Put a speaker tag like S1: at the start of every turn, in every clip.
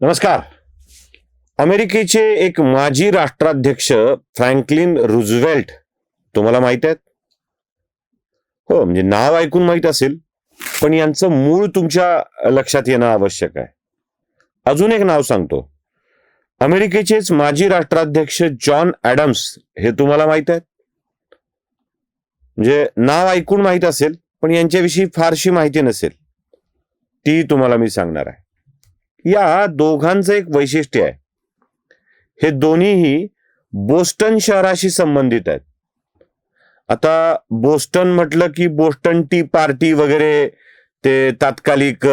S1: नमस्कार. अमेरिकेचे एक माजी राष्ट्राध्यक्ष फ्रँकलिन रुझवेल्ट तुम्हाला माहीत आहेत? हो म्हणजे नाव ऐकून माहीत असेल पण यांचं मूळ तुमच्या लक्षात येणं आवश्यक आहे. अजून एक नाव सांगतो. अमेरिकेचेच माजी राष्ट्राध्यक्ष जॉन ॲडम्स हे तुम्हाला माहीत आहेत? म्हणजे नाव ऐकून माहीत असेल पण यांच्याविषयी फारशी माहिती नसेल. ती तुम्हाला मी सांगणार आहे. या दोघांचं एक वैशिष्ट्य आहे. हे दोन्हीही बोस्टन शहराशी संबंधित आहेत. आता बोस्टन म्हटलं की बोस्टन टी पार्टी वगैरे ते तात्कालिक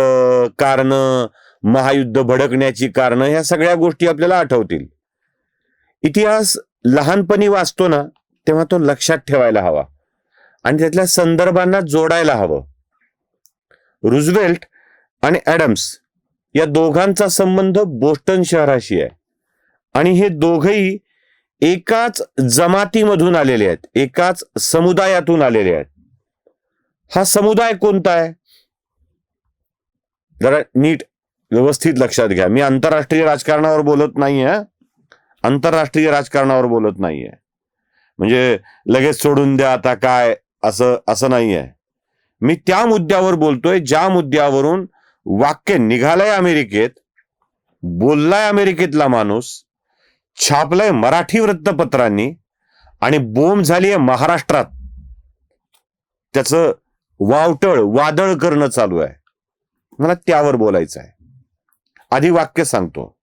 S1: कारण महायुद्ध भडकण्याची कारणं ह्या सगळ्या गोष्टी आपल्याला आठवतील. इतिहास लहानपणी वाचतो ना तेव्हा तो लक्षात ठेवायला हवा. आणि त्यातल्या संदर्भांना जोडायला हवं. रुझवेल्ट आणि ॲडम्स या दोघांचा संबंध बोस्टन शहराशी आहे. आणि हे दोघही एकाच जमातीमधून आलेले आहेत. एकाच समुदायातून आलेले आहेत. हा समुदाय कोणता आहे? जरा नीट व्यवस्थित लक्षात घ्या. मी आंतरराष्ट्रीय राजकारणावर बोलत नाहीये आंतरराष्ट्रीय राजकारणावर बोलत नाहीये म्हणजे लगेच सोडून द्या आता काय असं असं नाहीये मी त्या मुद्द्यावर बोलतोय. ज्या मुद्द्यावरून वाक्य निघालंय अमेरिकेत बोललाय अमेरिकेतला माणूस छापलंय मराठी वृत्तपत्रांनी आणि बोंब झालीय महाराष्ट्रात. त्याचं वावटळ वादळ करणं चालू आहे. मला त्यावर बोलायचं आहे. आधी वाक्य सांगतो.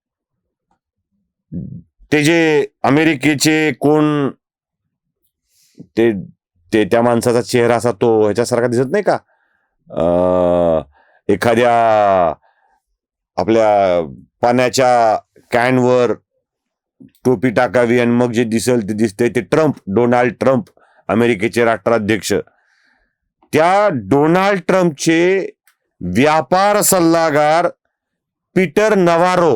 S1: ते जे अमेरिकेचे कोण ते ते त्या माणसाचा चेहरा असा तो ह्याच्यासारखा दिसत नाही का? एखाद्या आपल्या पाण्याच्या कॅनवर टोपी टाकावी आणि मग जे दिसेल ते दिसते ते ट्रम्प डोनाल्ड ट्रम्प अमेरिकेचे राष्ट्राध्यक्ष. त्या डोनाल्ड ट्रम्पचे व्यापार सल्लागार पीटर नवारो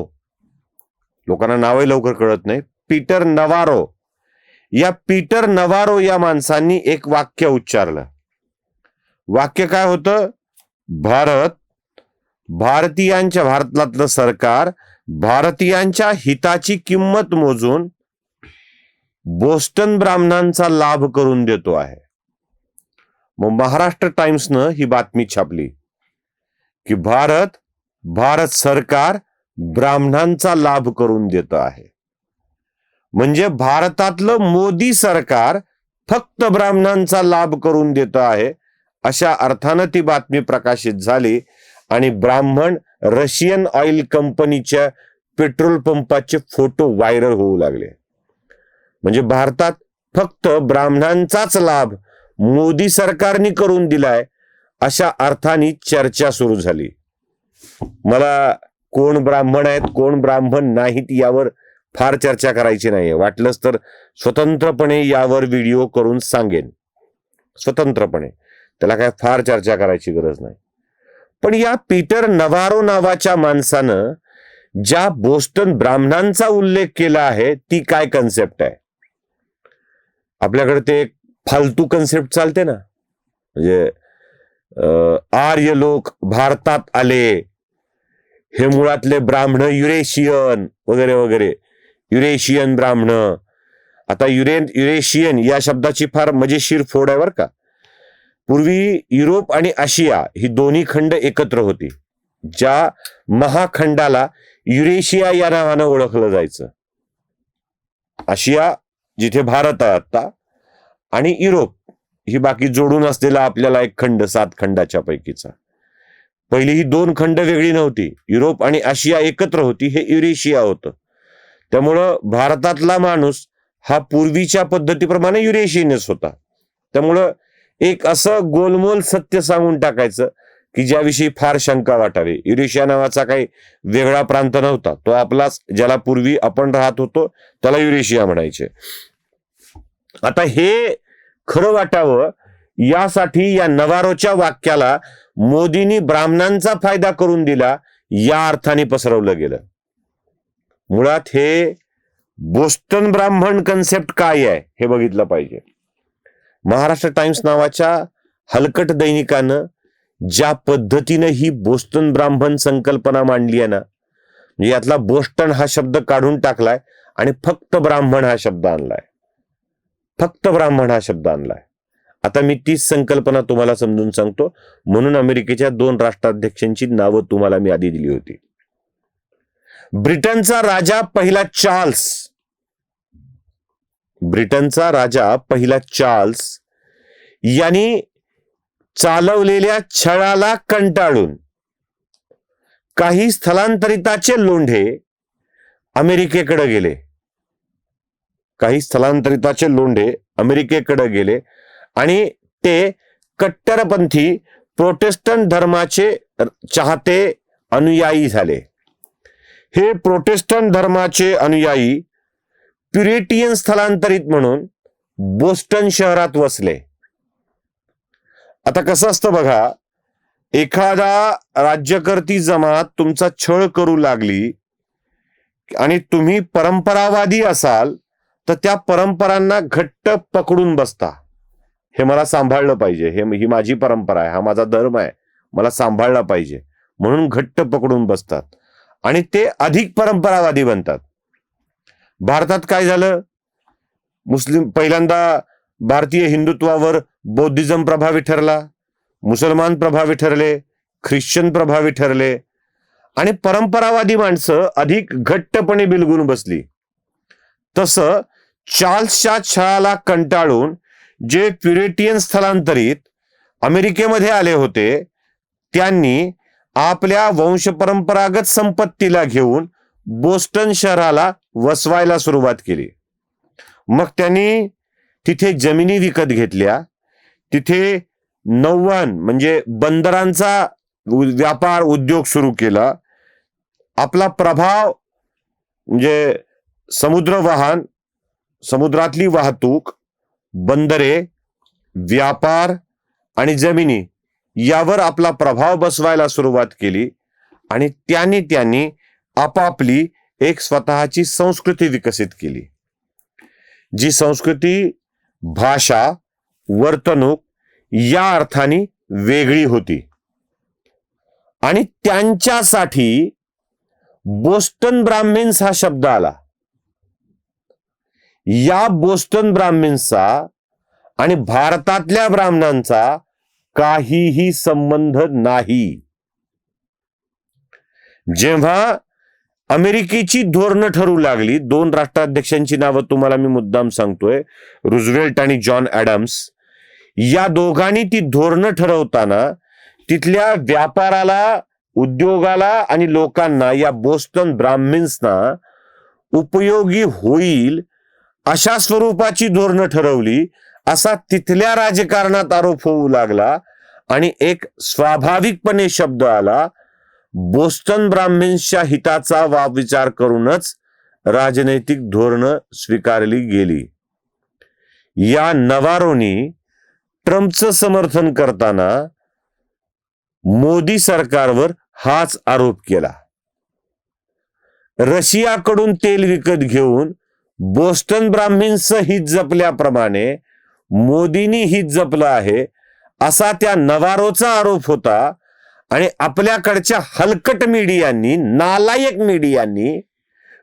S1: लोकांना नावही लवकर कळत नाही पीटर नवारो. या पीटर नवारो या माणसांनी एक वाक्य उच्चारलं. वाक्य काय होतं? भारत भारतीयांच्या भारतातलं सरकार भारतीयांच्या हिताची किंमत मोजून बोस्टन ब्राह्मणांचा लाभ करून देतो आहे. मग महाराष्ट्र टाइम्सनं ही बातमी छापली की भारत भारत सरकार ब्राह्मणांचा लाभ करून देत आहे. म्हणजे भारतातलं मोदी सरकार फक्त ब्राह्मणांचा लाभ करून देत आहे अशा अर्थानं ती बातमी प्रकाशित झाली. आणि ब्राह्मण रशियन ऑइल कंपनीच्या पेट्रोल पंपाचे फोटो व्हायरल होऊ लागले. म्हणजे भारतात फक्त ब्राह्मणांचाच लाभ मोदी सरकारने करून दिलाय अशा अर्थाने चर्चा सुरू झाली. मला कोण ब्राह्मण आहेत कोण ब्राह्मण नाहीत यावर फार चर्चा करायची नाहीये. वाटलंच तर स्वतंत्रपणे यावर व्हिडिओ करून सांगेन. स्वतंत्रपणे. त्याला काय फार चर्चा करायची गरज नाही. पण या पीटर नवारो नावाच्या माणसानं ज्या बोस्टन ब्राह्मणांचा उल्लेख केला आहे ती काय कन्सेप्ट आहे? आपल्याकडे ते एक फालतू कन्सेप्ट चालते ना. म्हणजे आर्य लोक भारतात आले. हे मुळातले ब्राह्मण युरेशियन वगैरे वगैरे. युरेशियन ब्राह्मण. आता युरेन युरेशियन या शब्दाची फार मजेशीर फोड आहे बरं का. पूर्वी युरोप आणि आशिया ही दोन्ही खंड एकत्र होती ज्या महाखंडाला युरेशिया या नावानं ओळखलं जायचं. आशिया जिथे भारत आहे आता आणि युरोप ही बाकी जोडून असलेला आपल्याला एक खंड सात खंडाच्या पैकीचा. पहिली ही दोन खंड वेगळी नव्हती युरोप आणि आशिया एकत्र होती हे युरेशिया होतं. त्यामुळं भारतातला माणूस हा पूर्वीच्या पद्धतीप्रमाणे युरेशियनच होता. त्यामुळं एक असं गोलमोल सत्य सांगून टाकायचं की ज्याविषयी फार शंका वाटावी. युरेशिया नावाचा काही वेगळा प्रांत नव्हता. तो आपलाच ज्याला पूर्वी आपण राहत होतो त्याला युरेशिया म्हणायचे. आता हे खरं वाटावं यासाठी या नवारोच्या वाक्याला मोदींनी ब्राह्मणांचा फायदा करून दिला या अर्थाने पसरवलं गेलं. मुळात हे बोस्टन ब्राह्मण कन्सेप्ट काय आहे हे बघितलं पाहिजे. महाराष्ट्र टाइम्स नावाच्या हलकट दैनिकानं ज्या पद्धतीनं ही बोस्टन ब्राह्मण संकल्पना मांडली आहे ना म्हणजे यातला बोस्टन हा शब्द काढून टाकलाय आणि फक्त ब्राह्मण हा शब्द आणलाय. फक्त ब्राह्मण हा शब्द आणलाय. आता मी तीच संकल्पना तुम्हाला समजून सांगतो. म्हणून अमेरिकेच्या दोन राष्ट्राध्यक्षांची नावं तुम्हाला मी आधी दिली होती. ब्रिटनचा राजा पहिला चार्ल्स. ब्रिटनचा राजा पहिला चार्ल्स यांनी चालवलेल्या छळाला कंटाळून काही स्थलांतरिताचे लोंढे अमेरिकेकडे गेले. काही स्थलांतरिताचे लोंढे अमेरिकेकडे गेले आणि ते कट्टरपंथी प्रोटेस्टंट धर्माचे चाहते अनुयायी झाले. हे प्रोटेस्टंट धर्माचे अनुयायी प्युरिटियन स्थलांतरित म्हणून बोस्टन शहरात वसले. आता कसं असतं बघा एखादा राज्यकर्ती जमात तुमचा छळ करू लागली आणि तुम्ही परंपरावादी असाल तर त्या परंपरांना घट्ट पकडून बसता. हे मला सांभाळलं पाहिजे. हे ही माझी परंपरा आहे. हा माझा धर्म आहे. मला सांभाळला पाहिजे. म्हणून घट्ट पकडून बसतात. आणि ते अधिक परंपरावादी बनतात. भारतात काय झालं? मुस्लिम पहिल्यांदा भारतीय हिंदुत्वावर बौद्धिझम प्रभावी ठरला मुसलमान प्रभावी ठरले ख्रिश्चन प्रभावी ठरले आणि परंपरावादी माणसं अधिक घट्टपणे बिलगून बसली. तसं चार्ल्सच्या छळाला कंटाळून जे प्युरिटियन स्थलांतरित अमेरिकेमध्ये आले होते त्यांनी आपल्या वंशपरंपरागत संपत्तीला घेऊन बोस्टन शहराला वसवायला सुरुवात केली. मग त्यांनी तिथे जमिनी विकत घेतल्या. तिथे नौवहन म्हणजे बंदरांचा व्यापार उद्योग सुरू केला. आपला प्रभाव म्हणजे समुद्र वाहन समुद्रातली वाहतूक बंदरे व्यापार आणि जमिनी यावर आपला प्रभाव बसवायला सुरुवात केली. आणि त्यांनी त्यांनी आपापली एक स्वतःची संस्कृती विकसित केली. जी संस्कृती भाषा वर्तणूक या अर्थाने वेगळी होती. आणि त्यांच्यासाठी बोस्टन ब्राह्मिन्स हा शब्द आला. या बोस्टन ब्राह्मिन्सचा आणि भारतातल्या ब्राह्मणांचा काहीही संबंध नाही. जेव्हा अमेरिकेची धोरणं ठरू लागली. दोन राष्ट्राध्यक्षांची नावं तुम्हाला मी मुद्दाम सांगतोय. रुझवेल्ट आणि जॉन ॲडम्स या दोघांनी ती धोरणं ठरवताना तिथल्या व्यापाराला उद्योगाला आणि लोकांना या बोस्टन ब्राह्मिन्सना उपयोगी होईल अशा स्वरूपाची धोरणं ठरवली. असा तिथल्या राजकारणात आरोप होऊ लागला आणि एक स्वाभाविकपणे शब्द आला. बोस्टन ब्राह्मिन्सच्या हिताचा वा विचार करूनच राजनैतिक धोरणं स्वीकारली गेली. या नवारोनी ट्रम्पचं समर्थन करताना मोदी सरकारवर हाच आरोप केला. रशियाकडून तेल विकत घेऊन बोस्टन ब्राह्मिन्सचं हित जपल्याप्रमाणे मोदींनी हित जपलं आहे असा त्या नवारोचा आरोप होता आणि आपल्याकडच्या हलकट मीडियांनी नालायक मीडियांनी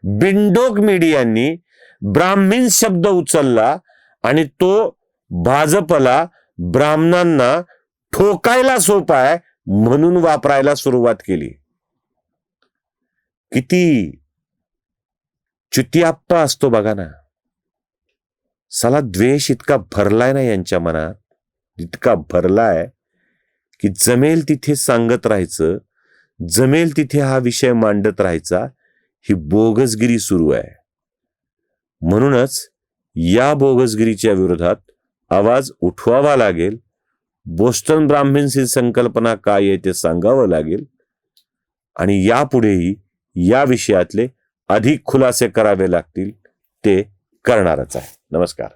S1: बिंडोक मीडियांनी ब्राह्मीण शब्द उचलला आणि तो भाजपला ब्राह्मणांना ठोकायला सोपा आहे म्हणून वापरायला सुरुवात केली. किती चुतियाप्पा असतो बघा ना. साला द्वेष इतका भरलाय ना यांच्या मनात. इतका भरलाय. की जमेल तिथे सांगत राहायचं जमेल तिथे हा विषय मांडत राहायचा ही बोगसगिरी सुरू आहे. म्हणूनच या बोगसगिरीच्या विरोधात आवाज उठवावा लागेल बोस्टन ब्राह्मिन्स ही संकल्पना काय आहे ते सांगावं लागेल आणि यापुढेही या विषयातले अधिक खुलासे करावे लागतील ते करणारच आहे. नमस्कार.